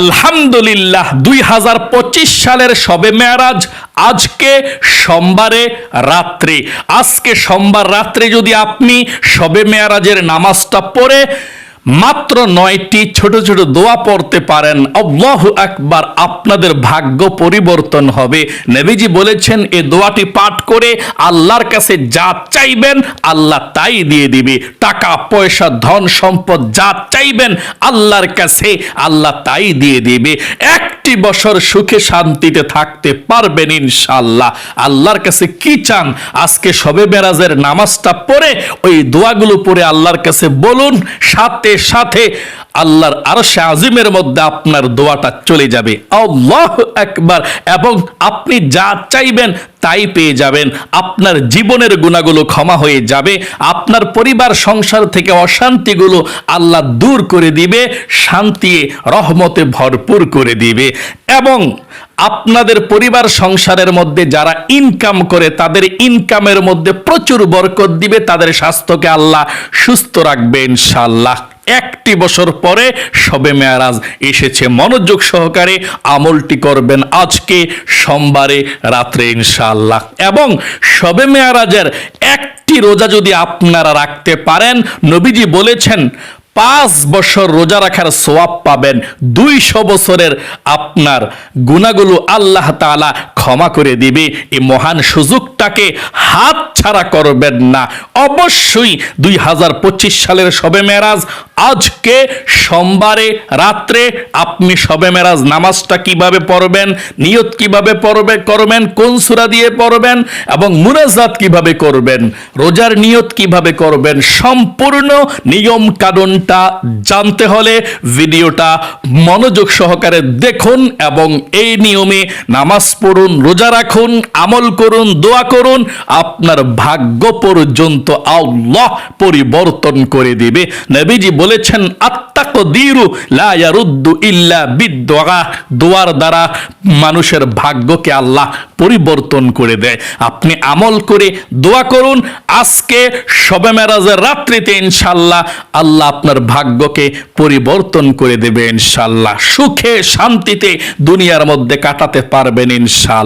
আলহামদুলিল্লাহ, দুই হাজার পঁচিশ সালের সবে মেয়ারাজ, আজকে সোমবারে রাত্রে। আজকে সোমবার রাত্রে যদি আপনি সবে মেয়ারাজের নামাজটা পড়ে মাত্র নয়টি ছোট ছোট দোয়া পড়তে পারেন। আল্লাহু আকবার, আপনাদের ভাগ্য পরিবর্তন হবে। নবীজি বলেছেন এই দোয়াটি পাঠ করে আল্লাহর কাছে যা চাইবেন আল্লাহ তাই দিয়ে দিবে। টাকা, পয়সা, ধন সম্পদ যা চাইবেন আল্লাহর কাছে আল্লাহ তাই দিয়ে দিবে। একটি বছর সুখে শান্তিতে থাকতে পারবেন ইনশাল্লাহ আল্লাহর কাছে কি চান? আজকে সবে মেরাজের নামাজটা পড়ে ওই দোয়াগুলো পড়ে আল্লাহর কাছে বলুন, সাথে সাথে সাথে আল্লাহর আরশে আজিমের মধ্যে আপনার দোয়াটা চলে যাবে। আল্লাহ একবার এবং আপনি যা চাইবেন তাই পেয়ে যাবেন। আপনার জীবনের গুণাগুলো ক্ষমা হয়ে যাবে। আপনার পরিবার, সংসার থেকে অশান্তিগুলো আল্লাহ দূর করে দিবে, শান্তি, রহমতে ভরপুর করে দিবে। এবং আপনাদের পরিবার, সংসারের মধ্যে যারা ইনকাম করে, তাদের ইনকামের মধ্যে প্রচুর বরকত দিবে। তাদের স্বাস্থ্যকে আল্লাহ সুস্থ রাখবে ইনশাল্লাহ একটি বছর পরে সবে মেয়ারাজ এসেছে। মনোযোগ সহকারে আমলটি করবেন আজকে, সোমবারে, রাত্রে ইনশাআল্লাহ। এবং সবে মেয়ারাজের একটি রোজা যদি আপনারা রাখতে পারেন, নবীজি বলেছেন, পাঁচ বছর রোজা রাখার সোয়াব পাবেন। দুইশো বছরের আপনার গুণাগুলো আল্লাহ তাআলা ক্ষমা করে দিবে। এই মহান সুযোগটাকে হাত ছাড়া করবেন না। অবশ্যই দুই হাজার পঁচিশ সালের সবে মেরাজ, আজকে সোমবারে রাত্রে আপনি সবে মেরাজ নামাজটা কীভাবে পড়বেন, নিয়ত কীভাবে পড়বে, করবেন, কোন সূরা দিয়ে পড়বেন এবং মুনাজাত কীভাবে করবেন, রোজার নিয়ত কীভাবে করবেন, সম্পূর্ণ নিয়ম কানুনটা জানতে হলে ভিডিওটা মনোযোগ সহকারে দেখুন এবং এই নিয়মে নামাজ পড়ুন রোজা রাখুন, আমল করুন, দোয়া করুন, আপনার ভাগ্য পর্যন্ত আল্লাহ পরিবর্তন করে দিবে। নবীজি বলেছেন ইল্লা দোয়ার দ্বারা মানুষের ভাগ্যকে আল্লাহ পরিবর্তন করে দেয়। আপনি আমল করে দোয়া করুন, আজকে সবে মেরাজের রাত্রিতে ইনশাল্লাহ আল্লাহ আপনার ভাগ্যকে পরিবর্তন করে দেবে ইনশাল্লাহ সুখে শান্তিতে দুনিয়ার মধ্যে কাটাতে পারবেন ইনশাল্লাহ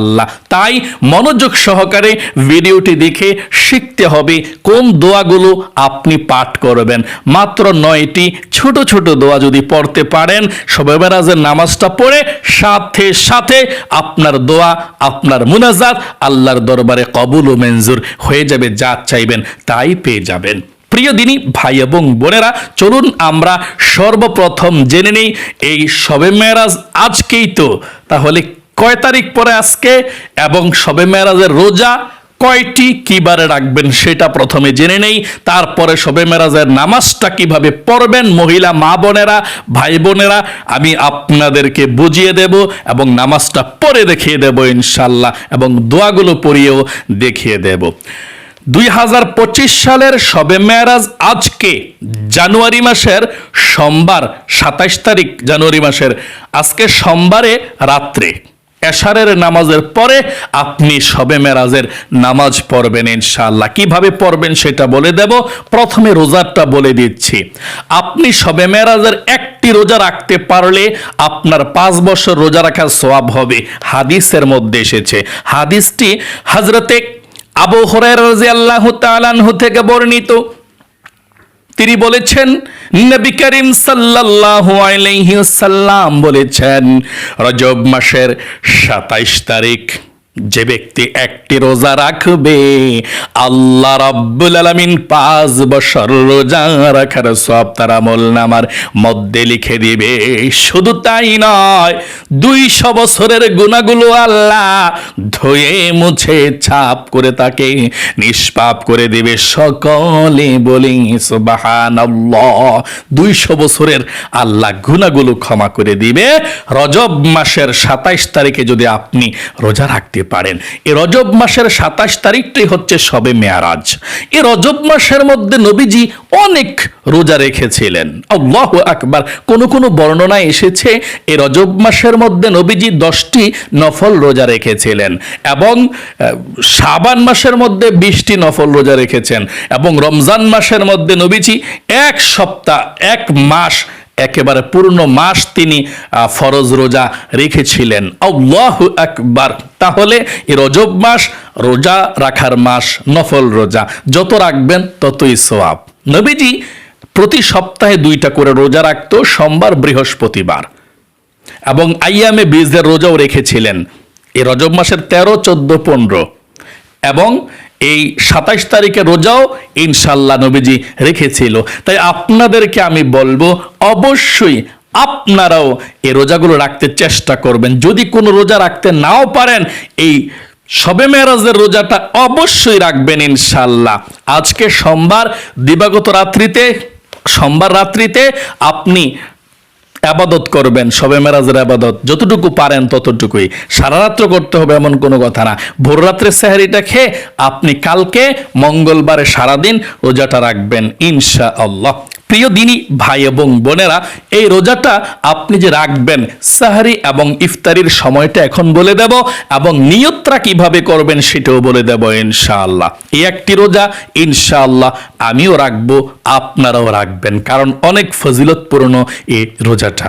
তাই মনোযোগ সহকারে ভিডিওটি দেখে শিখতে হবে কোন দোয়াগুলো আপনি পাঠ করবেন। মাত্র নয়টি ছোট ছোট দোয়া যদি পড়তে পারেন, সবে মেরাজের নামাজটা পড়ে সাথে সাথে আপনার দোয়া, আপনার মুনাজাত আল্লাহর দরবারে কবুল ও মঞ্জুর হয়ে যাবে, যা চাইবেন তাই পেয়ে যাবেন। প্রিয় দিনী, ভাই এবং বোনেরা, চলুন আমরা সর্বপ্রথম জেনে নেই, এই সবে মেরাজ আজকেই তো। তাহলে কয় তারিখ পরে আজকে এবং সবে মেরাজের রোজা কয়টি কিবারে রাখবেন সেটা প্রথমে জেনে নেই। তারপরে সবে মেরাজের নামাজটা কীভাবে পড়বেন মহিলা, মা বোনেরা, ভাই বোনেরা, আমি আপনাদেরকে বুঝিয়ে দেব এবং নামাজটা পড়ে দেখিয়ে দেব ইনশাল্লাহ এবং দোয়াগুলো পড়িয়েও দেখিয়ে দেব। দুই হাজার পঁচিশ সালের সবে মেয়ারাজ আজকে, জানুয়ারি মাসের সোমবার, সাতাইশ তারিখ জানুয়ারি মাসের, আজকে সোমবারে রাত্রে। এশারের নামাজের পরে আপনি সবে মেরাজের নামাজ পড়বেন ইনশাআল্লাহ। কীভাবে পড়বেন সেটা বলে দেব। প্রথমে রোজারটা বলে দিচ্ছি। আপনি সবে মেরাজের একটি রোজা রাখতে পারলে আপনার পাঁচ বছর রোজা রাখার সোয়াব হবে। হাদিসের মধ্যে এসেছে। হাদিসটি হজরতে আবু হরাই রাজি আল্লাহ তালানহু থেকে বর্ণিত। তিনি বলেছেন নবী করিম সাল্লাম বলেছেন রজব মাসের সাতাইশ তারিখ যে ব্যক্তি একটি রোজা রাখবে, আল্লাহ রাব্বুল আলামিন পাঁচ বছর রোজা রাখার সব তার আমল নামার মধ্যে লিখে দিবে। শুধু তাই নয়, দুইশো বছরের গুণাগুলো আল্লাহ ধুয়ে মুছে, ছাপ করে তাকে নিষ্পাপ করে দিবে। সকলে বলি, সুবহানাল্লাহ, দুইশো বছরের আল্লাহ গুণাগুলো ক্ষমা করে দিবে। রজব মাসের সাতাইশ তারিখে যদি আপনি রোজা রাখতে পারেন। এই রজব মাসের সাতাশ তারিখটাই হচ্ছে সবে মেয়ারাজ। এই রজব মাসের মধ্যে নবীজি অনেক রোজা রেখেছিলেন। আল্লাহ আকবার। কোন কোন বর্ণনায় এসেছে, এ রজব মাসের মধ্যে নবীজি দশটি নফল রোজা রেখেছিলেন এবং সাবান মাসের মধ্যে বিশটি নফল রোজা রেখেছেন এবং রমজান মাসের মধ্যে নবীজি এক সপ্তাহ, এক মাস একেবারে পূর্ণ মাস তিনি ফরজ রোজা রেখেছিলেন। আল্লাহ আকবার। তাহলে এই রজব মাস, রোজা রাখার মাস, নফল রোজা, যত রাখবেন ততই সোয়াব নবীজি প্রতি সপ্তাহে দুইটা করে রোজা রাখত, সোমবার, বৃহস্পতিবার। এবং আইয়ামে বীজদের রোজাও রেখেছিলেন। এই রজব মাসের তেরো, চোদ্দ, পনেরো। এবং এই সাতাইশ তারিখে রোজাও ইনশাল্লাহ নবীজি রেখেছিল। তাই আপনাদেরকে আমি বলব, অবশ্যই আপনারাও এই রোজাগুলো রাখতে চেষ্টা করবেন। যদি কোনো রোজা রাখতে নাও পারেন, এই সবে মেরাজের রোজাটা অবশ্যই রাখবেন ইনশাল্লাহ। আজকে সোমবার, দিবাগত রাত্রিতে, সোমবার রাত্রিতে আপনি আবাদত করবেন, সবে মেরাজের আবাদত। যতটুকু পারেন ততটুকুই। সারারাত্র করতে হবে এমন কোনো কথা না। ভোর রাত্রে স্যাহারিটা খেয়ে আপনি কালকে মঙ্গলবারে সারাদিন রোজাটা রাখবেন ইনশা আল্লাহ প্রিয় দিনী ভাই এবং বোনেরা, এই রোজাটা আপনি যে রাখবেন, সাহারি এবং ইফতারির সময়টা এখন বলে দেব এবং নিয়তটা কীভাবে করবেন সেটাও বলে দেব ইনশাআল্লাহ। এই একটি রোজা ইনশাআল্লাহ আমিও রাখব, আপনারাও রাখবেন, কারণ অনেক ফজিলতপূর্ণ এই রোজাটা।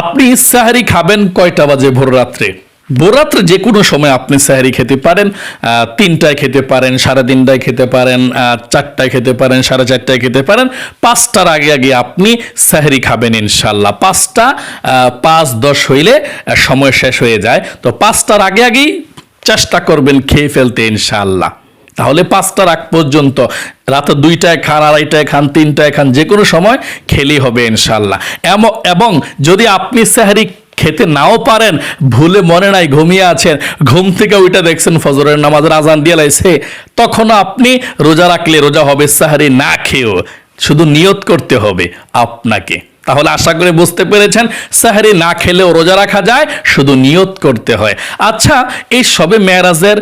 আপনি সাহারি খাবেন কয়টা বাজে ভোর রাত্রে? রাত্রে যে কোনো সময় আপনি সাহারি খেতে পারেন তিনটায় খেতে পারেন সাড়ে তিনটায় খেতে পারেন চারটায় খেতে পারেন, সাড়ে চারটায় খেতে পারেন, পাঁচটার আগে আগে আপনি সাহারি খাবেন ইনশাল্লাহ পাঁচটা পাঁচ দশ হইলে সময় শেষ হয়ে যায়। তো পাঁচটার আগে আগেই চেষ্টা করবেন খেয়ে ফেলতে ইনশাল্লাহ তাহলে পাঁচটার আগ পর্যন্ত, রাতে দুইটায় খান, আড়াইটায় খান, তিনটায় খান, যে কোনো সময় খেলেই হবে ইনশাল্লাহ এবং যদি আপনি সাহারি খেতে নাও পারেন, ভুলে মনে নাই ঘুমিয়ে আছেন। ঘুম থেকে ওইটা দেখছেন ফজরের নামাজের আজান দিয়ে লাইছে। তখনও আপনি রোজা রাখলে রোজা হবে সাহারি না খেয়েও। শুধু নিয়ত করতে হবে আপনাকে। তাহলে আশা করে বুঝতে পেরেছেন, সাহারি না খেলেও রোজা রাখা যায়, শুধু নিয়ত করতে হয়। আচ্ছা এই সবে মেয়ারাজের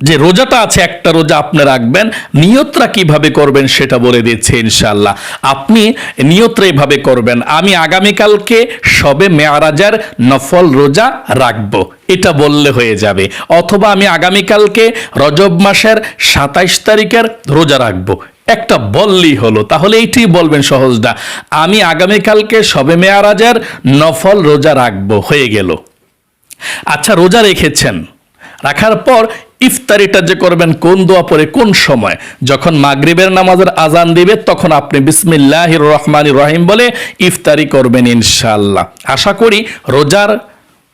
যে রোজাটা আছে, একটা রোজা আপনি রাখবেন। নিয়তরা কীভাবে করবেন সেটা বলে দিচ্ছে ইনশাল্লাহ আপনি নিয়তরা এইভাবে করবেন। আমি আগামীকালকে সবে মেয়ারাজার নফল রোজা রাখব। এটা বললে হয়ে যাবে। অথবা আমি আগামীকালকে রজব মাসের সাতাইশ তারিখের রোজা রাখব। একটা বললেই হলো। তাহলে এইটাই বলবেন সহজটা আমি আগামীকালকে সবে মেয়ারাজার নফল রোজা রাখব। হয়ে গেল। আচ্ছা রোজা রেখেছেন। রাখার পর ইফতারিটা যে করবেন কোন দোয়া পরে কোন সময়? যখন মাগরিবের নামাজের আজান দিবে, তখন আপনি বিসমিল্লাহ রহমান রহিম বলে ইফতারি করবেন ইনশাল্লাহ আশা করি রোজার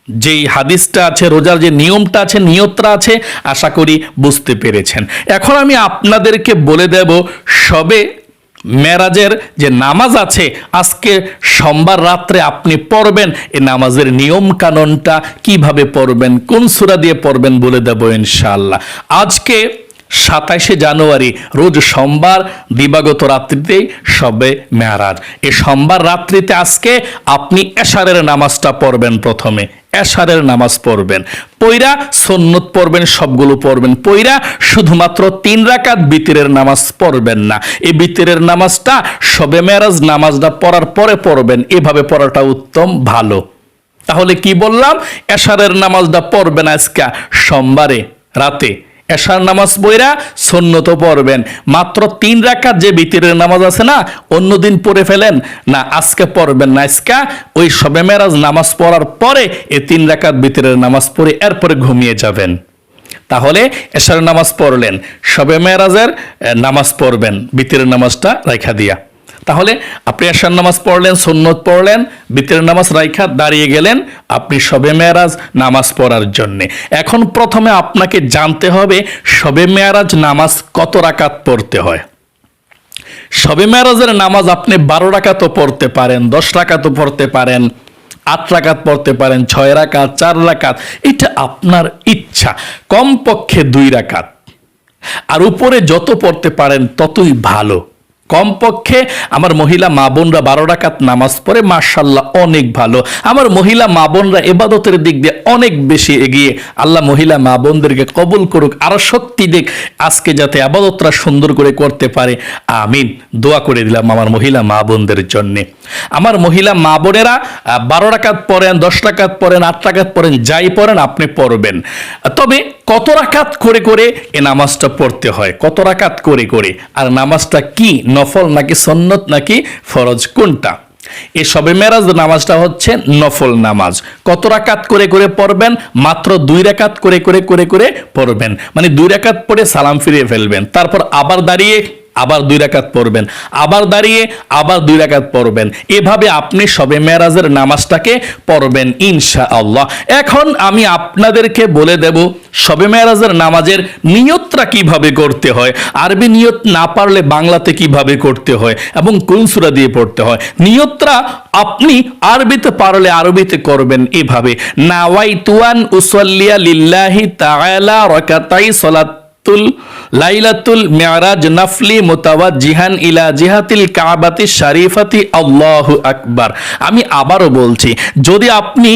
যেই হাদিসটা আছে, রোজার যে নিয়মটা আছে, নিয়তটা আছে, আশা করি বুঝতে পেরেছেন। এখন আমি আপনাদেরকে বলে দেব সবে মেরাজের যে নামাজ আছে, আজকে সোমবার রাত্রে আপনি পড়বেন, এ নামাজের নিয়ম কানুনটা কীভাবে পড়বেন, কোন সূরা দিয়ে পড়বেন বলে দেব ইনশাআল্লাহ। আজকে সাতাইশে জানুয়ারি, রোজ সোমবার, দিবাগত রাত্রিতেই সবে মেয়ারাজ এ সোমবার রাত্রিতে আজকে আপনি এশারের নামাজটা পড়বেন প্রথমে। এশারের নামাজ পড়বেন। পৈরা সন্নত পড়বেন, সবগুলো পড়বেন। পৈরা শুধুমাত্র তিন রাকাত বিতিরের নামাজ পড়বেন না। এই বিতিরের নামাজটা, সবে মেরাজ নামাজটা পড়ার পরে পড়বেন। এভাবে পড়াটা উত্তম, ভালো। তাহলে কি বললাম? এশারের নামাজটা পড়বেন আজকে সোমবারে, রাতে। এশার নামাজ পড়া সন্নত পড়বেন। মাত্র তিন রাকাত যে বিতিরের নামাজ আছে না অন্যদিন পড়ে ফেলেন। না, আজকে পড়বেন না, আজকে ওই সবে মেরাজ নামাজ পড়ার পরে এই তিন রাকাত বিতিরের নামাজ পড়ে এরপরে ঘুমিয়ে যাবেন। তাহলে এশার নামাজ পড়লেন, সবে মেরাজের নামাজ পড়বেন বিতিরের নামাজটা রেখা দিয়া। তাহলে আপনি এশার নামাজ পড়লেন, সুন্নত পড়লেন, বিতিরের নামাজ রাইখা দাঁড়িয়ে গেলেন আপনি সবে মেয়ারাজ নামাজ পড়ার জন্যে। এখন প্রথমে আপনাকে জানতে হবে সবে মেয়ারাজ নামাজ কত রাকাত পড়তে হয়। সবে মেয়ারাজের নামাজ আপনি বারো রাকাতও পড়তে পারেন, দশ রাকাতও পড়তে পারেন, আট রাকাত পড়তে পারেন, ছয় রাকাত, চার রাকাত, এটা আপনার ইচ্ছা, কমপক্ষে দুই রাকাত। আর উপরে যত পড়তে পারেন ততই ভালো। কমপক্ষে আমার মহিলা মা বোনরা বারো রাকাত নামাজ পড়ে মার্শাল্লাহ অনেক ভালো। আমার মহিলা মা বোনরা এবাদতের দিক দিয়ে অনেক বেশি এগিয়ে। আল্লাহ মহিলা মা বোনদেরকে কবুল করুক, আরও শক্তি দিক, আজকে যাতে আবাদতরা সুন্দর করে করতে পারে। আমিন। দোয়া করে দিলাম আমার মহিলা মা বোনদের জন্যে। আমার মহিলা মা বোনেরা বারো রাকাত পড়েন, দশ রাকাত পড়েন, আট রাকাত পড়েন, যাই পড়েন, আপনি পড়বেন। তবে কত রাকাত করে করে এ নামাজটা পড়তে হয়? কত রাকাত করে করে? আর নামাজটা কি? নফল নাকি সন্নত নাকি ফরজ? কোনটা? এ সবে মেরাজ নামাজটা হচ্ছে নফল নামাজ। কত রাকাত করে করে পড়বেন? মাত্র দুই রাকাত করে করে করে করে পড়বেন। মানে দুই রাকাত পড়ে সালাম ফিরিয়ে ফেলবেন। তারপর আবার দাঁড়িয়ে আবার দুই রাকাত পড়বেন, আবার দাঁড়িয়ে আবার দুই রাকাত পড়বেন। এভাবে আপনি সবে মেরাজের নামাজটাকে পড়বেন ইনশা আল্লাহ এখন আমি আপনাদেরকে বলে দেব, সবে মেরাজের নামাজের নিয়তটা কীভাবে করতে হয়, আরবি নিয়ত না পারলে বাংলাতে কীভাবে করতে হয়, এবং কোন সূরা দিয়ে পড়তে হয়। নিয়তটা আপনি আরবিতে পারলে আরবিতে করবেন এভাবে। নাওয়াইতুয়ান উসল্লিয়া লিল্লাহি তাআলা রাকাতাই সালাত তুল লাইলাতুল মেয়ারাজ নাফলি জিহান ইলা জিহাতিল কাবাতি শারিফাতি, আল্লাহ আকবার। আমি আবারও বলছি, যদি আপনি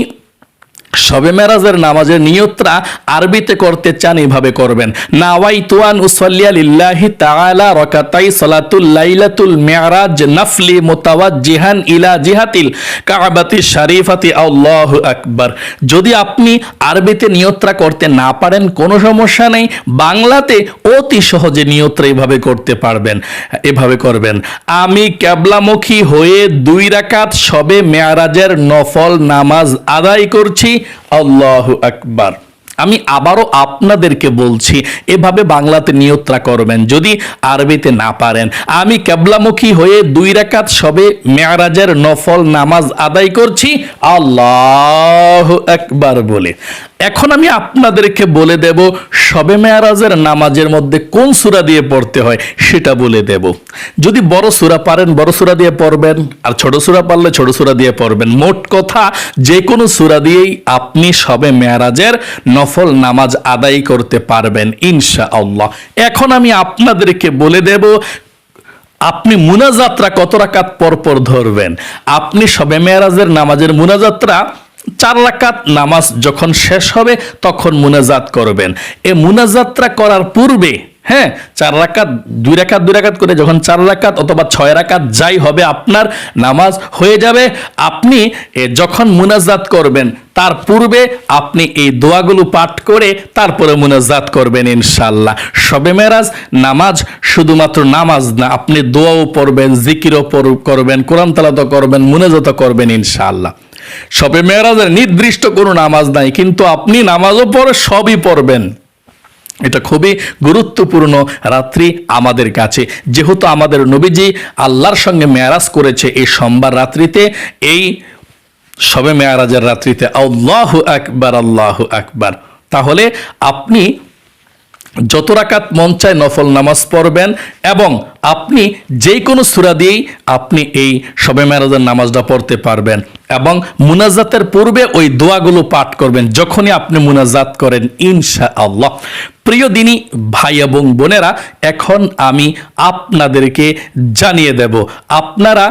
সবে মেরাজের নামাজের নিয়তরা আরবিতে করতে চান এভাবে করবেন। নাওয়াই তুয়ান উসল্লিয়া লিল্লাহি তাআলা রাকাতাই সালাতুল লাইলাতুল মিরাজ নাফলি মুতাওয়াজ্জিহান ইলা জিহাতিল কাবাতি শারিফাতি। আল্লাহু আকবার। যদি আপনি আরবিতে নিয়তরা করতে না পারেন, কোনো সমস্যা নেই। বাংলাতে অতি সহজে নিয়তরা এভাবে করতে পারবেন, এভাবে করবেন। আমি ক্যাবলামুখী হয়ে দুই রাকাত সবে মেয়ারাজের নফল নামাজ আদায় করছি। আল্লাহু আকবার। আমি আবারও আপনাদেরকে বলছি, এভাবে বাংলাতে নিয়ত্রা করবেন, যদি আরবিতে না পারেন। আমি কেবলামুখী হয়ে দুই রাকাত সবে মেয়ারাজের নফল নামাজ আদায় করছি, আল্লাহ একবার বলে। এখন আমি আপনাদেরকে বলে দেব, সবে মেয়ারাজের নামাজের মধ্যে কোন সূরা দিয়ে পড়তে হয় সেটা বলে দেব। যদি বড় সূরা পারেন, বড় সূরা দিয়ে পড়বেন, আর ছোট সূরা পারলে ছোট সূরা দিয়ে পড়বেন। মোট কথা, যে কোনো সূরা দিয়েই আপনি সবে মেয়ারাজের নফল নামাজ আদায় করতে পারবেন ইনশা আল্লাহ এখন আমি আপনাদেরকে বলে দেব, আপনি মুনাযাত্রা কত রাকাত পরপর ধরবেন? আপনি সবে মেয়ারাজের নামাজের মুনাযাত্রা চার রাকাত নামাজ যখন শেষ হবে, তখন মুনাজাত করবেন। এ মুনাজাত্রা করার পূর্বে হ্যাঁ চার রাকাত, দুই রাকাত দুই রাকাত করে যখন চার রাকাত অথবা ছয় রাকাত যাই হবে আপনার, নামাজ হয়ে যাবে। আপনি যখন মুনাজাত করবেন, তার পূর্বে আপনি এই দোয়াগুলো পাঠ করে তারপরে মুনাজাত করবেন ইনশাল্লাহ সবে মেরাজ নামাজ শুধুমাত্র নামাজ না, আপনি দোয়াও পড়বেন, জিকিরও করবেন, কোরআন তালাত করবেন মুনাজাত করবেন ইনশাল্লাহ সবে মেরাজের নির্দিষ্ট কোনো নামাজ নাই, কিন্তু আপনি নামাজও পড়ে, সবই পড়বেন। এটা খুবই গুরুত্বপূর্ণ রাত্রি আমাদের কাছে। যেহেতু আমাদের নবীজি আল্লাহর সঙ্গে মেয়ারাজ করেছে এই সোমবার রাত্রিতে, এই সবে মেয়ারাজের রাত্রিতে আল্লাহ আকবার আল্লাহ আকবার। তাহলে আপনি যত রাকাত মন চায় নফল নামাজ পড়বেন এবং আপনি যে কোনো সুরা দিয়েই আপনি এই সবে মেরাজের নামাজটা পড়তে পারবেন। এবং মুনাজাতের পূর্বে ওই দোয়াগুলো পাঠ করবেন, যখনই আপনি মুনাজাত করেন ইনশা আল্লাহ প্রিয় দিনী, ভাই এবং বোনেরা, এখন আমি আপনাদেরকে জানিয়ে দেব, আপনারা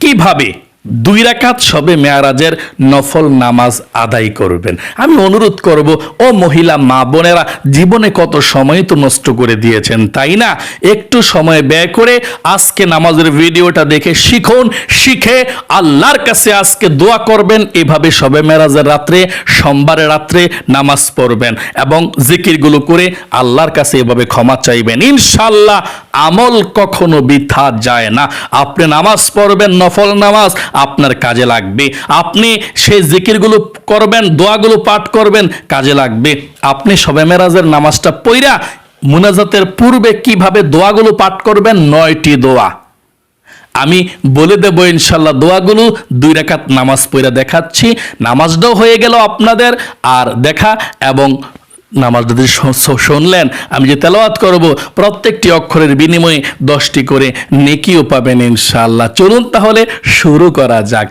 কীভাবে দুই রাকাত সবে মেয়ারাজের নফল নামাজ আদায় করবেন। আমি অনুরোধ করব, ও মহিলা, মা বোনেরা, জীবনে কত সময় তো নষ্ট করে দিয়েছেন, তাই না? একটু সময় ব্যয় করে আজকে নামাজের ভিডিওটা দেখে শিখুন, শিখে আল্লাহর কাছে আজকে দোয়া করবেন। এভাবে সবে মেরাজের রাত্রে, সোমবারের রাত্রে নামাজ পড়বেন এবং জিকিরগুলো করে আল্লাহর কাছে এভাবে ক্ষমা চাইবেন। ইনশাল্লাহ আমল কখনো বৃথা যায় না। আপনি নামাজ পড়বেন, নফল নামাজ আপনার কাজে লাগবে। আপনি সেই জিকিরগুলো করবেন, দোয়াগুলো পাঠ করবেন, কাজে লাগবে। আপনি সবে মেরাজের নামাজটা পইরা মুনাজাতের পূর্বে কীভাবে দোয়াগুলো পাঠ করবেন? নয়টি দোয়া। আমি বলে দেব ইনশাল্লাহ, দোয়াগুলো দুই রাকাত নামাজ পড়ে দেখাচ্ছি। নামাজটাও হয়ে গেল আপনাদের, আর দেখা এবং নামাজটা যদি শুনলেন, আমি যে তেলাওয়াত করব, প্রত্যেকটি অক্ষরের বিনিময়ে দশটি করে নেকিও পাবেন ইনশাল্লাহ চলুন তাহলে শুরু করা যাক।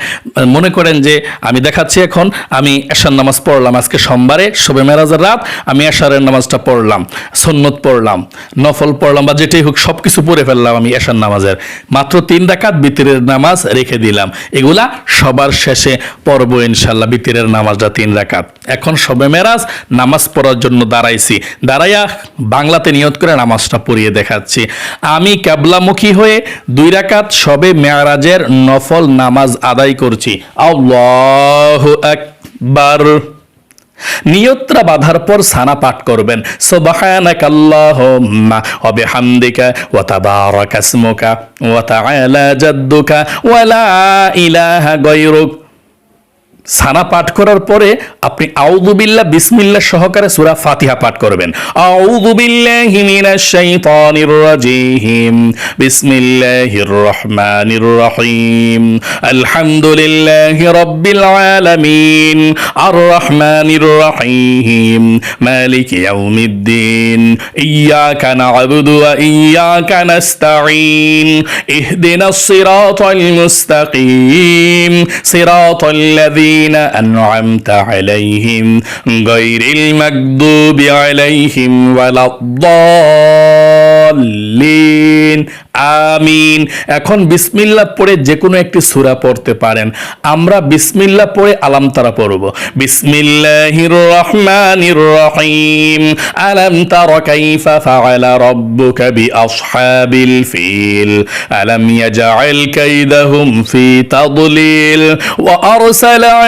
মনে করেন যে আমি দেখাচ্ছি এখন, আমি এশার নামাজ পড়লাম আজকে সোমবারে, শোবে মেরাজের রাত, আমি এশারের নামাজটা পড়লাম, সন্নত পড়লাম, নফল পড়লাম বা যেটাই হোক সব কিছু পড়ে ফেললাম আমি এশার নামাজের। মাত্র তিন রাকাত বিতিরের নামাজ রেখে দিলাম। এগুলা সবার শেষে পড়ব ইনশাল্লাহ বিতিরের নামাজটা তিন রাকাত। এখন শবে মেরাজ, নামাজ পড়ার জন্য দাঁড়াইছি। দাঁড়াইয়া বাংলাতে নিয়ত করে নামাজটা পড়িয়ে দেখাচ্ছি। আমি ক্যাবলামুখী হয়ে দুই রাকাত সবে মেয়ারাজের নফল নামাজ আদায় করছি। একবার নিয়ত্রা বাঁধার পর সানা পাঠ করবেন। সুবহানাকা আল্লাহুম্মা ওয়া ইলাহা সানা পাঠ করার পরে আপনি আউযুবিল্লাহ বিসমিল্লাহ সহকারে সূরা ফাতিহা পাঠ করবেন। সিরাতাল الذين أنعمت عليهم غير المكذوب عليهم ولا الضالين আমিন এখন বিসমিল্লাহ পড়ে যে কোনো একটি সূরা পড়তে পারেন আমরা বিসমিল্লাহ পড়ে আলাম তারা পড়ব বিসমিল্লাহির রহমানির রহিম আলাম তারা কাইফা ফাআলা রাব্বুকা বিআসহাবিল ফিল আলাম ইয়াজআল কাইদাহুম ফি তাদলিল ওয়া আরসালা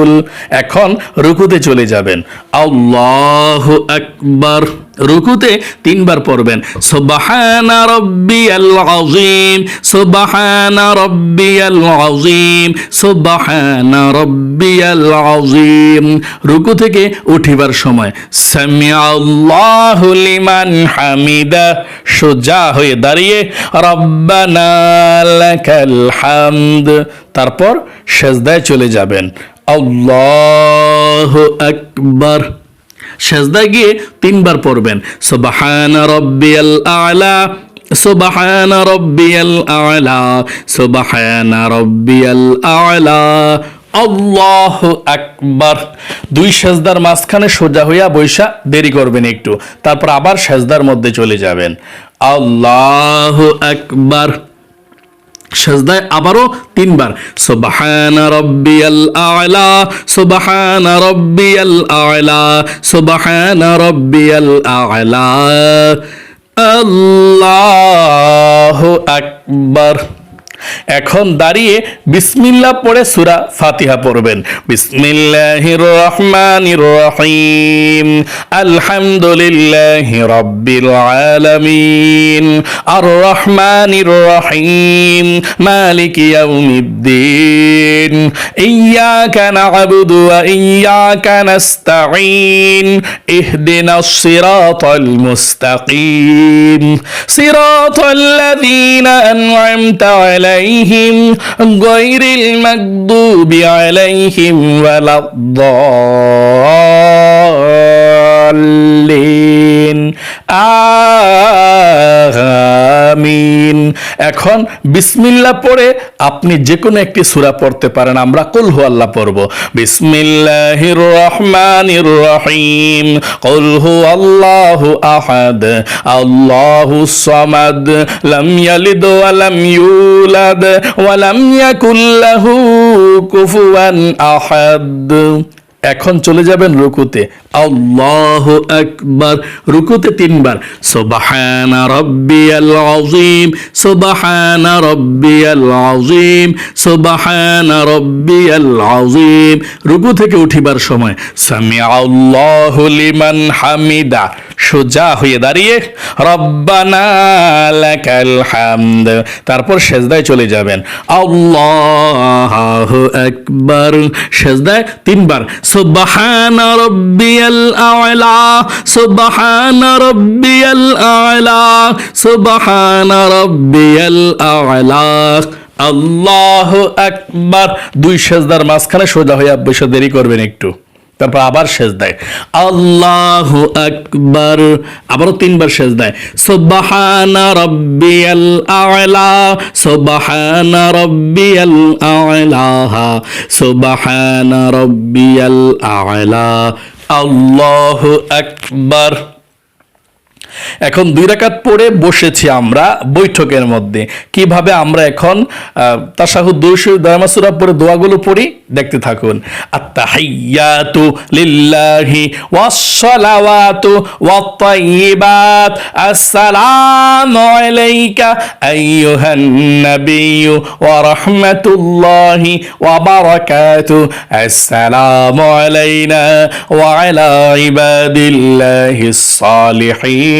মাকুল এখন রুকুতে চলে যাবেন। আল্লাহ আকবার। রুকুতে তিনবার পড়বেন। সুবহানা রাব্বিয়াল আযীম, সুবহানা রাব্বিয়াল আযীম, সুবহানা রাব্বিয়াল আযীম। রুকু থেকে উঠিবার সময়, সামিআল্লাহু লিমান হামিদা, সোজা হয়ে দাঁড়িয়ে, রব্বানা লাকাল হামদ। তারপর সেজদায় চলে যাবেন। আল্লাহু আকবার। সেজদা গিয়ে তিনবার পড়বেন। সুবহান রব্বিয়াল আলা, সুবহান রব্বিয়াল আলা, সুবহান রব্বিয়াল আলা। আল্লাহ আকবার। দুই সেজদার মাঝখানে সোজা হইয়া বৈশা দেরি করবেন একটু। তারপর আবার সেজদার মধ্যে চলে যাবেন। আল্লাহ আকবার। সেজদায় আবারও তিনবার। সুবহান রব্বিয়াল আলা সুবহান রব্বিয়াল আলা সুবহান রব্বিয়াল আলা। আল্লাহু আকবার। এখন দাঁড়িয়ে বিসমিল্লাহ পড়ে সূরা ফাতিহা পড়বেন। বিসমিল্লাহির রহমানির রহিম আলহামদুলিল্লাহি রাব্বিল আলামিন। আর রহমানির রহিম মালিক ইয়াউমিদ্দিন। না'বুদু ওয়া মুস্তাকিম। সিরাতাল عليهم غير المغضوب عليهم ولا الضالين. এখন বিসমিল্লাহ পড়ে আপনি যে কোনো একটি সূরা পড়তে পারেন, আমরা কুল হু আল্লাহ পড়ব। বিসমিল্লাহির রহমানির রহিম কুল হু আল্লাহু আহাদ আল্লাহুস সামাদ, লাম ইয়ালিদ ওয়া লাম ইউলাদ, ওয়া লাম ইয়াকুল লাহু কুফুয়ান আহাদ। এখন চলে যাবেন রুকুতে। আল্লাহ আকবার। রুকুতে তিনবার। সুবহানা রাব্বিয়াল আযীম, সুবহানা রাব্বিয়াল আযীম, সুবহানা রাব্বিয়াল আযীম। রুকু থেকে উঠিবার সময় সামিআ আল্লাহু লিমান হামিদা। সোজা হয়ে দাঁড়িয়ে, রব্বানা লাকাল হামদ। তারপর সেজদায় চলে যাবেন। আল্লাহু আকবার। সেজদায় তিনবার। সুবহানা রব্বিয়াল আ'লা, সুবহান রব্বিয়াল আ'লা, সুবহান রব্বিয়াল আ'লা। আল্লাহু আকবার। দুই সেজদার মাঝখানে সোজা হয়ে বসে দেরি করবেন একটু। তারপর আবার শেষ দেয় আল্লাহ আকবর। আবারও তিনবার শেষ দেয় সুবহানা রাব্বিয়াল আ'লা, সুবহানা রাব্বিয়াল আ'লা সুবহানা রাব্বিয়াল আ'লা। আল্লাহ আকবার। এখন দুই রাকাত পড়ে বসেছি আমরা বৈঠকের মধ্যে। কীভাবে আমরা এখন তাসাহুদ দুশো দয়ামাসুরা পড়ে দোয়াগুলো পড়ি, দেখতে থাকুন। আত্তাহিয়াতু লিল্লাহি ওয়াসসালাওয়াতু আসসালামু আলাইকা আইয়ুহান নাবিয়্যু ওয়া রাহমাতুল্লাহি ওয়া বারাকাতু, আসসালামু আলাইনা ওয়া আলা ইবাদিল্লাহিস সালিহিন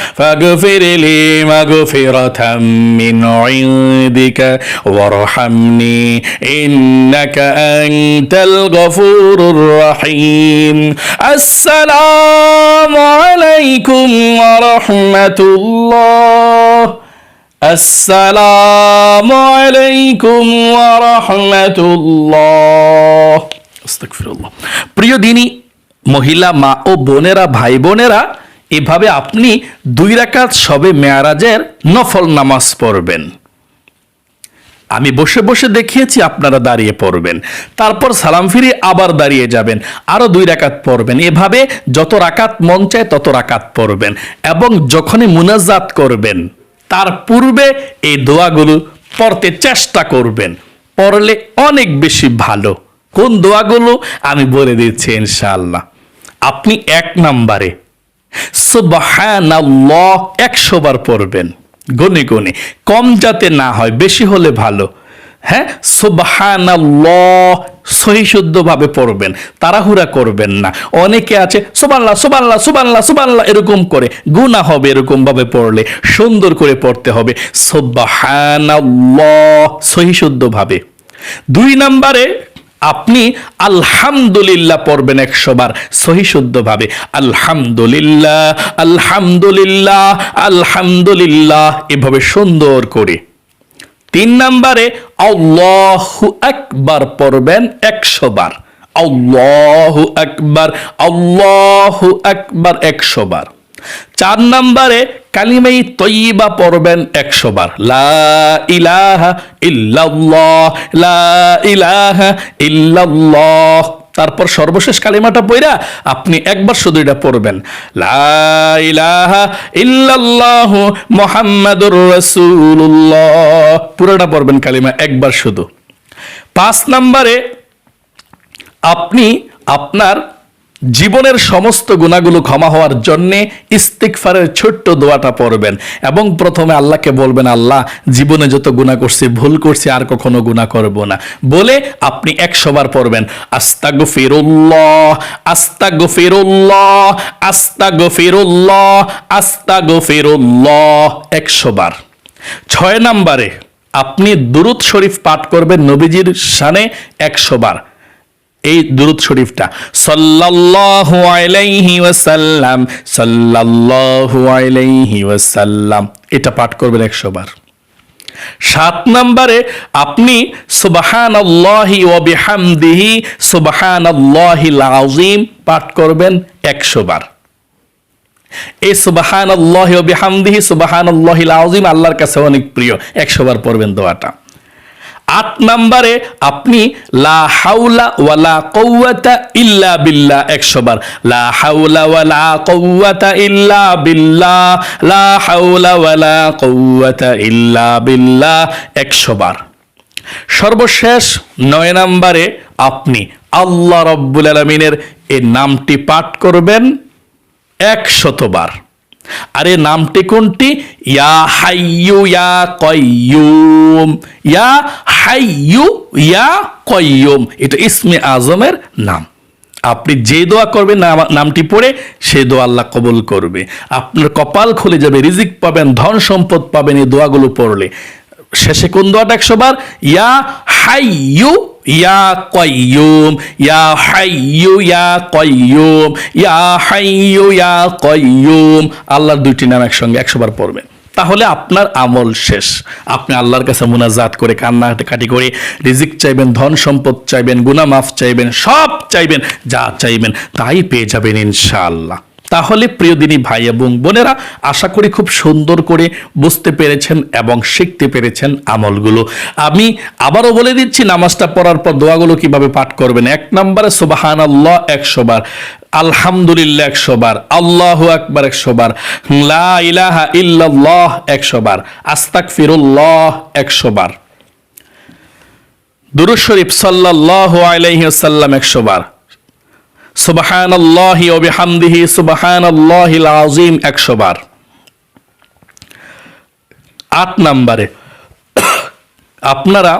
فاغفر لي مغفرة من عندك وارحمني إنك أنت الغفور الرحيم السلام عليكم ورحمة الله السلام عليكم ورحمة الله استغفر الله প্রিয় দিনী মহিলা মা ও বোনেরা ভাই বোনেরা এভাবে আপনি দুই রাকাত সবে মেয়ারাজের নফল নামাজ পড়বেন। আমি বসে বসে দেখিয়েছি আপনারা দাঁড়িয়ে পড়বেন। তারপর সালাম ফিরে আবার দাঁড়িয়ে যাবেন আরও দুই রাকাত পড়বেন। এভাবে যত রাকাত মন চায় তত রাকাত পড়বেন এবং যখনই মুনাজাত করবেন, তার পূর্বে এই দোয়াগুলো পড়তে চেষ্টা করবেন। পড়লে অনেক বেশি ভালো। কোন দোয়াগুলো? আমি বলে দিচ্ছি ইনশাআল্লাহ। আপনি এক নাম্বারে সুবহানাল্লাহ, একশো বার পড়বেন। গনে গনে। কম যাতে না হয়, বেশি হলে ভালো। হ্যাঁ? সুবহানাল্লাহ সহিশুদ্ধভাবে পড়বেন। তাড়াহুড়া করবেন না। অনেকে আছে সুবাল্লাহ সুবাল্লাহ সুবাল্লাহ সুবাল্লাহ এরকম করে। গুণা হবে এরকম ভাবে পড়লে, সুন্দর করে পড়তে হবে। সুবহানাল্লাহ সহিশুদ্ধভাবে দুই নম্বরে আপনি আলহামদুলিল্লাহ পড়বেন একশো বার সহিশুদ্ধভাবে আলহামদুলিল্লাহ আলহামদুলিল্লাহ আলহামদুলিল্লাহ, এভাবে সুন্দর করে। তিন নম্বরে, আল্লাহু একবার পড়বেন একশো বার আকবার, আল্লাহু আকবার একশো বার চার নম্বরে, কালিমাই তৈবা পড়বেন একশো বার। ইলাহা ইল্লাল্লাহ, লা তারপর সর্বশেষ কালিমাটা পইরা আপনি একবার শুধু এটা পড়বেন। পুরোটা পড়বেন কালিমা একবার শুধু। পাঁচ নম্বরে, আপনি আপনার জীবনের সমস্ত গুণাগুলো ক্ষমা হওয়ার জন্যে ইস্তিকফারের ছোট্ট দোয়াটা পড়বেন। এবং প্রথমে আল্লাহকে বলবেন, আল্লাহ, জীবনে যত গুণা করছি, ভুল করছি, আর কখনো গুণা করব না। বলে আপনি একশো বার পড়বেন আস্তা গফিরুল্লাহ আস্তা গফিরুল্লাহ আস্তা গফিরুল্লাহ আস্তা গফিরুল্লাহ একশো বার। ছয় নম্বরে আপনি দুরুদ শরীফ পাঠ করবেন নবীজির শানে একশো বার। এই দুরুদ শরীফটা। সাল্লাল্লাহু আলাইহি ওয়াসাল্লাম, সাল্লাল্লাহু আলাইহি ওয়াসাল্লাম। এটা পাঠ করবেন একশো বার। সাত নম্বরে আপনি সুবাহান আল্লাহি ও বিহামদিহি সুবাহান আজিম পাঠ করবেন একশো বার। এই সুবাহান আল্লাহ ও বিহামদিহি সুবাহান আজিম আল্লাহর কাছে অনেক প্রিয়। একশো বার পড়বেন দোয়াটা। আট নাম্বারে আপনি লা হাউলা ওয়ালা কৌয়াতা ইল্লা বিল্লাহ একশো বার। লা হাউলা ওয়ালা কৌয়াতা ইল্লা বিল্লাহ। লা হাউলা ওয়ালা কৌয়াতা ইল্লা বিল্লাহ একশো বার। সর্বশেষ নয় নাম্বারে আপনি আল্লাহ রব্বুল আলমিনের এই নামটি পাঠ করবেন একশতবার আরে নামটি কোনটি? ইয়া হাইয়ু, ইয়া কয়ুম ইয়া হাইয়ু, ইয়া কয়ুম এটা ইসমে আজমের নাম। আপনি যে দোয়া করবেন, নাম- নামটি পড়ে সে দোয়া আল্লাহ কবুল করবে। আপনার কপাল খুলে যাবে, রিজিক পাবেন, ধন সম্পদ পাবেন এই দোয়াগুলো পড়লে। শেষে কোন দোয়াটা একশো বার? ইয়া হাইয়ু ইয়া কয়ুম ইয়া হাইয়ু, ইয়া কয়ুম ইয়া হাইয়ু, ইয়া কয়ুম আল্লাহর দুইটি নাম একসঙ্গে একশো বার পড়বেন। তাহলে আপনার আমল শেষ। আপনি আল্লাহর কাছে মুনাজাত করে, কান্নাকাটি করে, রিজিক চাইবেন, ধন সম্পদ চাইবেন, গুনাহ মাফ চাইবেন, সব চাইবেন, যা চাইবেন, তাই পেয়ে যাবেন ইনশাআল্লাহ। তাহলে প্রিয় দিনী ভাই এবং বোনেরা, আশা করি খুব সুন্দর করে বুঝতে পেরেছেন এবং শিখতে পেরেছেন আমলগুলো। আমি আবারও বলে দিচ্ছি, নামাজটা পড়ার পর দোয়াগুলো কীভাবে পাঠ করবেন। এক নম্বরে সুবাহান আল্লাহ একশো বার, আলহামদুলিল্লাহ একশো বার, আল্লাহ আকবার একশো বার ইলাহা ইল্লাল্লাহ একশো বার আস্তাক ফিরুল্লাহ একশো বার। দুরুদ শরীফ সাল্লাল্লাহু আলাইহি ওয়াসাল্লাম একশো বার। সুবাহান আল্লাহি ও বিহামদিহি সুবাহান আল্লাহিল আজিম একশো বার। আট নম্বরে, আপনারা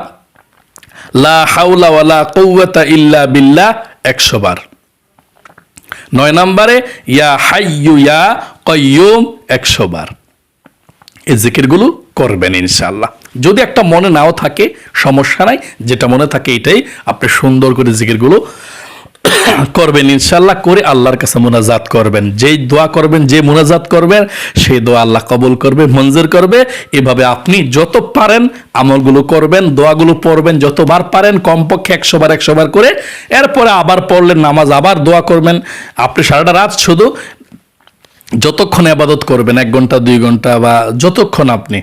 লা হাউলা ওয়ালা কৌয়াতা ইল্লা একশো বার। নয় নম্বরে, ইয়া হাইয়ু ইয়া কয়ুম একশো বার। এই জিকিরগুলো করবেন ইনশাল্লাহ যদি একটা মনে নাও থাকে, সমস্যা নাই, যেটা মনে থাকে এটাই আপনি সুন্দর করে জিকিরগুলো করবেন ইনশাল্লাহ করে আল্লাহর কাছে মোনাজাত করবেন। যেই দোয়া করবেন, যে মোনাজাত করবেন, সেই দোয়া আল্লাহ কবুল করবে, মঞ্জুর করবে। এভাবে আপনি যত পারেন আমলগুলো করবেন, দোয়াগুলো পড়বেন, যতবার পারেন কমপক্ষে একশোবার একশোবার একশো বার করে। এরপরে আবার পড়লেন নামাজ আবার দোয়া করবেন। আপনি সারাটা রাত শুধু যতক্ষণ আবাদত করবেন, এক ঘণ্টা, দুই ঘণ্টা বা যতক্ষণ আপনি,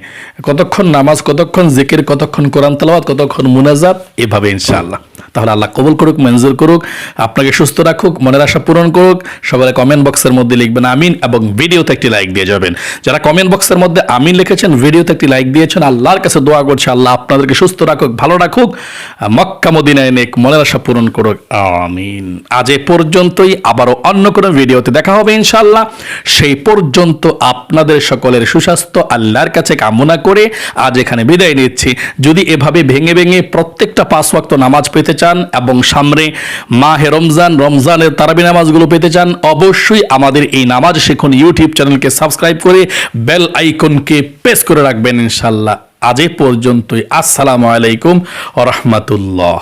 কতক্ষণ নামাজ, কতক্ষণ জিকির, কতক্ষণ কোরআন তালাবাদ কতক্ষণ মুনাজাত, এভাবে ইনশাআল্লাহ। তাহলে আল্লাহ কবুল করুক, মঞ্জুর করুক, আপনাকে সুস্থ রাখুক, মনের আশা পূরণ করুক, সবাই কমেন্ট বক্সের মধ্যে লিখবেন আমিন এবং ভিডিওতে একটি লাইক দিয়ে যাবেন। যারা কমেন্ট বক্সের মধ্যে আমিন লিখেছেন, ভিডিওতে একটি লাইক দিয়েছেন, আল্লাহর কাছে দোয়া করছে, আল্লাহ আপনাদেরকে সুস্থ রাখুক, ভালো রাখুক, মক্কা মদিনায় নেক, মনের আশা পূরণ করুক, আমিন। আজ এ পর্যন্তই, আবারও অন্য কোনো ভিডিওতে দেখা হবে ইনশাআল্লাহ। সেই পর্যন্ত আপনাদের সকলের সুস্বাস্থ্য আল্লাহর কাছে কামনা করে আজ এখানে বিদায় নিচ্ছি। যদি এভাবে ভেঙে ভেঙে প্রত্যেকটা পাঁচ ওয়াক্ত নামাজ পেতে চান এবং সামনে মাহে রমজান, রমজানের তারাবি নামাজগুলো পেতে চান, অবশ্যই আমাদের এই নামাজ শিখুন ইউটিউব চ্যানেলকে সাবস্ক্রাইব করে বেল আইকনকে প্রেস করে রাখবেন ইনশাল্লাহ আজ পর্যন্তই। আসসালামু আলাইকুম রহমতুল্লাহ।